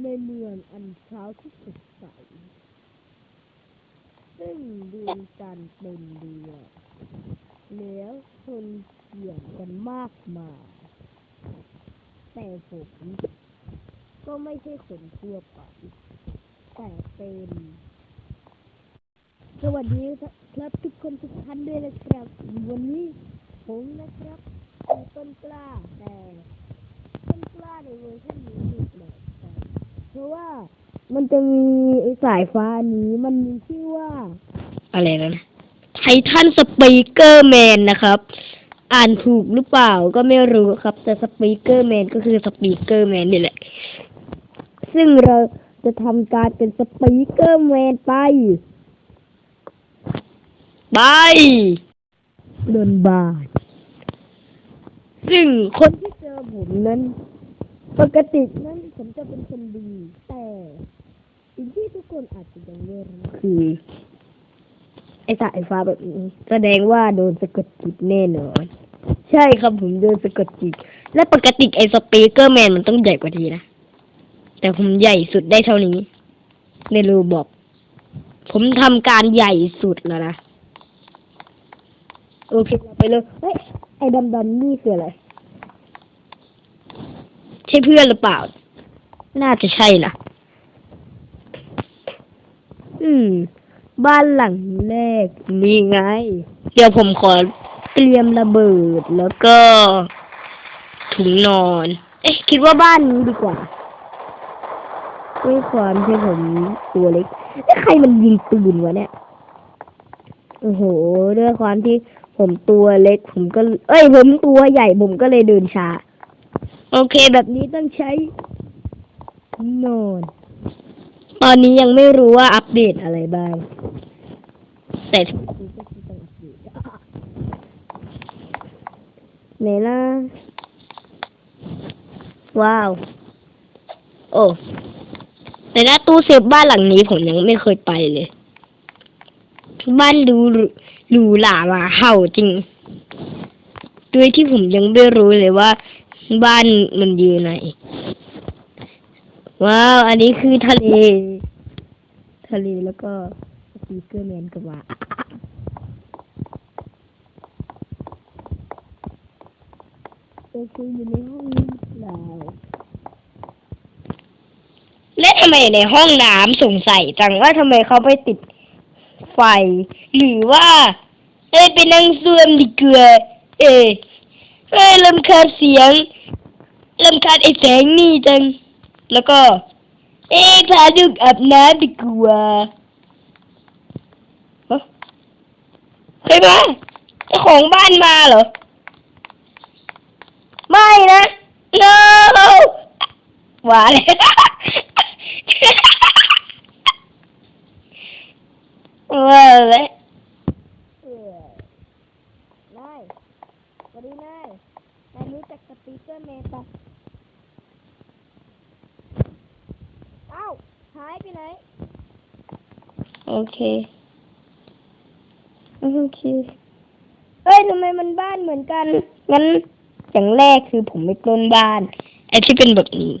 ในเมืองอันเช้าที่สดใส ซึ่งดวงจันทร์เต็มเดือแล้วคนเกี่ยงกันมากมายแต่ผมก็ไม่ใช่คนทั่วไปแต่เป็นสวัสดีครับทุกคนทุกท่านด้วยนะครับ วันนี้ผมนะครับเป็นต้นกล้าแต่ต้นกล้าในเวอร์ชันนี้ เลยเพราะว่ามันจะมีไอ้สายฟ้านี้มันมีชื่อว่า อะไรนะไททันสปีกเกอร์แมนนะครับ อ่านถูกหรือเปล่าก็ไม่รู้ครับ แต่สปีกเกอร์แมนก็คือสปีกเกอร์แมนนี่แหละ ซึ่งเราจะทำการเป็นสปีกเกอร์แมนไป ไปโดนบาดซึ่งคนที่เจอผมนั้น ปกตินั้นผมจะเป็นคนดี แต่สิ่งที่ทุกคนอาจจะยังไม่รู้คือ ไอ้สายฟ้าแบบนี้ แสดงว่าโดนสะกดจิตแน่นอน ใช่ครับผมโดนสะกดจิต และปกติไอ้สปีกเกอร์แมนมันต้องใหญ่กว่าทีนะ แต่ผมใหญ่สุดได้เท่านี้ ในรูบอก ผมทำการใหญ่สุดแล้วนะ โอเคเราไปเลยเฮ้ย ไอ้ดำๆนี่คืออะไร ใช่เพื่อนหรือเปล่า น่าจะใช่นะอืม บ้านหลังแรกนี่ไง เดี๋ยวผมขอเตรียมระเบิดแล้วก็ ถุงนอน เอ๊ะ คิดว่าบ้านนี้ดีกว่าด้วยความที่ผมตัวเล็กแล้วใครมันยิงปืนวะเนี่ย โอ้โห ด้วยความที่ผมตัวเล็ก ผมก็ เอ้ย ผมตัวใหญ่ ผมก็เลยเดินช้า โอเคแบบนี้ต้องใช้นอนตอนนี้ยังไม่รู้ว่าอัปเดตอะไรบ้าง แต่ไหนล่ะ ว้าว โอ้แต่หน้าตู้เซฟบ้านหลังนี้ผมยังไม่เคยไปเลย บ้านดูดูหรูหรามาเห่าจริง ด้วยที่ผมยังไม่รู้เลยว่า บ้านมันอยู่ไหน ว้าว อันนี้คือทะเล ทะเลแล้วก็สปีกเกอร์แมนก็มาโอเคอยู่ในห้องนี้เปล่าและทำไมในห้องน้ำสงสัยจังว่าทำไมเขาไปติดไฟ หรือว่า เอ้ยไปนั่งซ่วมดีเกลือ เอ้ย เอ้ยลำคาญเสียงลำคาญไอ้แสงนี่จัง แล้วก็ เอ้ยพาลูกอาบน้ำดีกว่าฮะใครมาเจ้าของบ้านมาเหรอ ไม่นะ no หวานเลย ว่าเลย เออนายสวัสดีนายนายรู้จักสปีกเก อร์แมนปะเอ้าหายไปไหน โอเค โอเคเอ้ยทำไมมันบ้านเหมือนกัน งั้นอย่างแรกคือผมไม่ปล้นบ้าน ไอ้ที่เป็นแบบนี้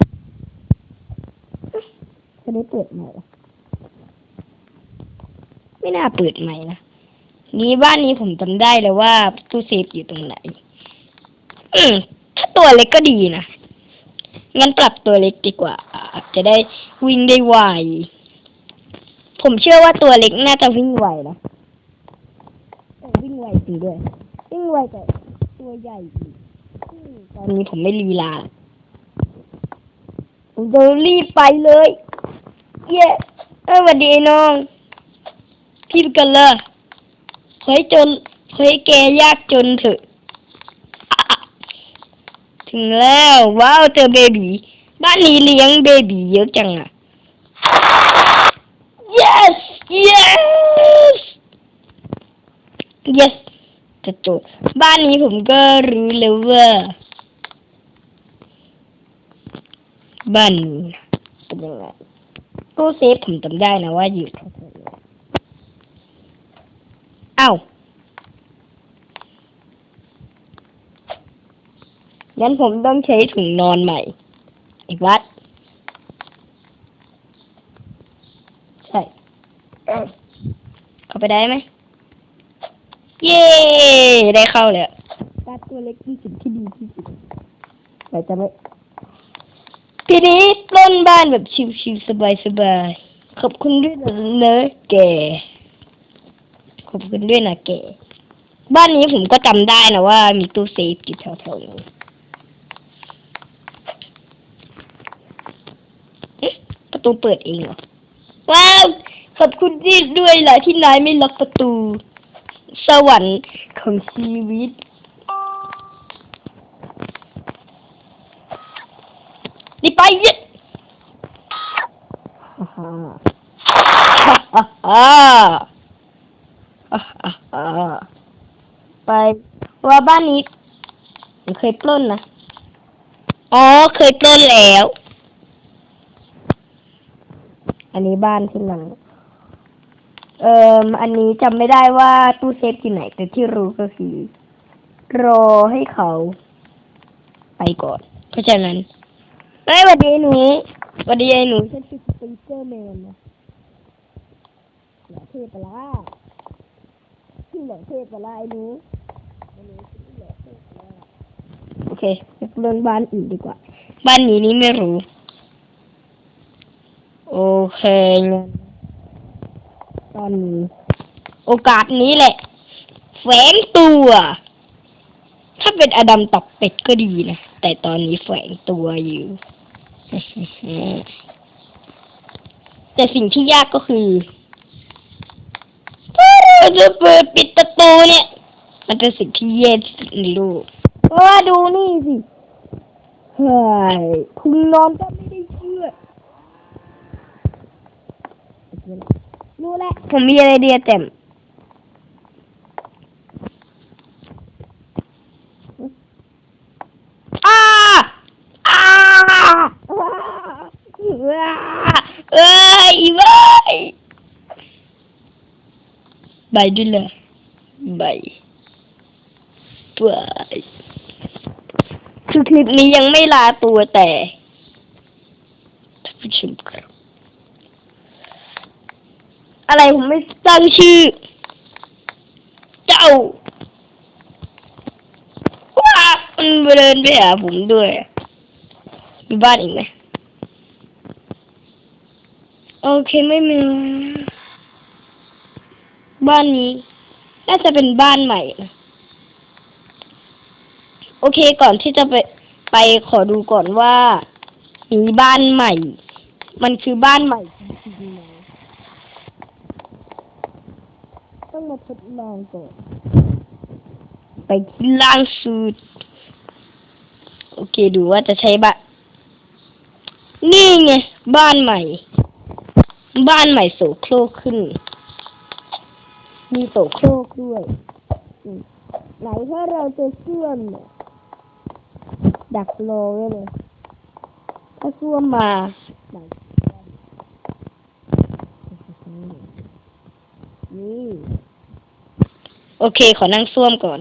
จะได้เปิดใหม่เหรอไม่น่าเปิดใหม่นะ นี้บ้านนี้ผมจำได้เลยว่าตู้เซฟอยู่ตรงไหน อืม ถ้าตัวเล็กก็ดีนะ งั้นปรับตัวเล็กดีกว่า จะได้วิ่งได้ไว ผมเชื่อว่าตัวเล็กน่าจะวิ่งไวนะวิ่งไวจริงด้วย วิ่งไวแต่ตัวใหญ่ตอนนี้ผมไม่ลีลาผมจะรีบไปเลย เย้เอ้ยสวัสดีน้อง พี่กันเลยขอให้จนขอให้แกยากจนเถอะ ถึงแล้วว้าวเจอเบบีบ้านนี้เลี้ยงเบบีเยอะจังอะ yes yes yes จะจบบ้านนี้ผมก็รู้แล้วว่าบ้านนี้เป็นยังไงตู้เซฟผมจำได้นะว่าอยู่แถวๆนี้เอ้า งั้นผมต้องใช้ถุงนอนใหม่ อีกวัด ใช่เข้าไปได้ไหม เย้ ได้เข้าเลยวกดตัวเล็กที่สุดที่ดีที่สุดแต่จะไม่ ทีนี้ปล้นบ้านแบบชิวๆสบายๆ ขอบคุณด้วยนะเนอะแก ขอบคุณด้วยนะแกบ้านนี้ผมก็จำได้นะว่ามีตู้เซฟอยู่แถวๆนี้ ตูเปิดเองเหรอ ว้าว ขอบคุณที่ด้วยแหละที่นายไม่ล็อกประตู สวรรค์ของชีวิต นี่ไปเย็ดฮ่าฮ่าฮ่าไปว่าบ้านนี้เคยปล้นนะ อ๋อ เคยปล้นแล้ว อันนี้บ้านที่หลัง เอ่ออันนี้จำไม่ได้ว่าตู้เซฟอยู่ไหน แต่ที่รู้ก็คือ รอให้เขาไปก่อน เพราะฉะนั้นเฮ้ยสวัสดีหนูสวัสดีไอ้หนูฉันคือสปริงเกอร์แมนนะเหลือเทพไปละที่เหลือเทพไปละไอ้หนูไอ้หนูที่เหลือเทพไปละโอเคไปเรื่องบ้านอื่นดีกว่า บ้านนี้นี่ไม่รู้ โอเคงตอนนี้โอกาสนี้แหละแฝงตัว ถ้าเป็นอดัมตับเป็ดก็ดีนะ แต่ตอนนี้แฝงตัวอยู่ แต่สิ่งที่ยากก็คือเราจะเปิดปิดประตูเนี่ย มันเป็นสิ่งที่แย่ที่สุดในโลกเพราะว่าดูนี่สิเฮ้ยคุณนอนก็ไม่ได้เชื่อ รู้แหละผมมีอะไรเดียแจ่มอ้าอ้าว้าเอ้ยบายบายด้วยเลยบายบายคือคลิปนี้ยังไม่ลาตัวแต่ท่านผู้ชมครับ อะไรผมไม่ตั้งชื่อ เจ้าว้ามันเดินไปหาผมด้วย มีบ้านอีกไหมโอเคไม่มี บ้านนี้ น่าจะเป็นบ้านใหม่นะโอเคก่อนที่จะไปไปขอดูก่อนว่ามีบ้านใหม่ มันคือบ้านใหม่ จริงๆนะ ต้องมาทดลองก่อน ไปที่ล่างสุด โอเคดูว่าจะใช้บ้านนี่ไง บ้านใหม่ บ้านใหม่โสโครกขึ้น มีโสโครกด้วยไหนถ้าเราจะเชื่อมเนี่ยดักรอไว้เลย ถ้าซ่วมมา ไหนนี่ โอเค ขอนั่งซ่วมก่อน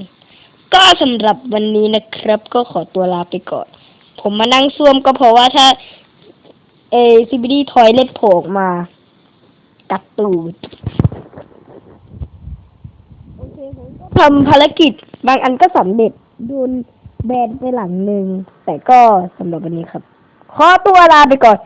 ก็สำหรับวันนี้นะครับ ก็ขอตัวลาไปก่อน ผมมานั่งซ่วมก็เพราะว่าถ้า เอซิบิดี้ทอยเล็ดโผล่มา กัดตูดโอเคผมก็ทำภารกิจ บางอันก็สำเร็จโดนแบนไปหลังหนึ่งแต่ก็สำหรับวันนี้ครับ ขอตัวลาไปก่อน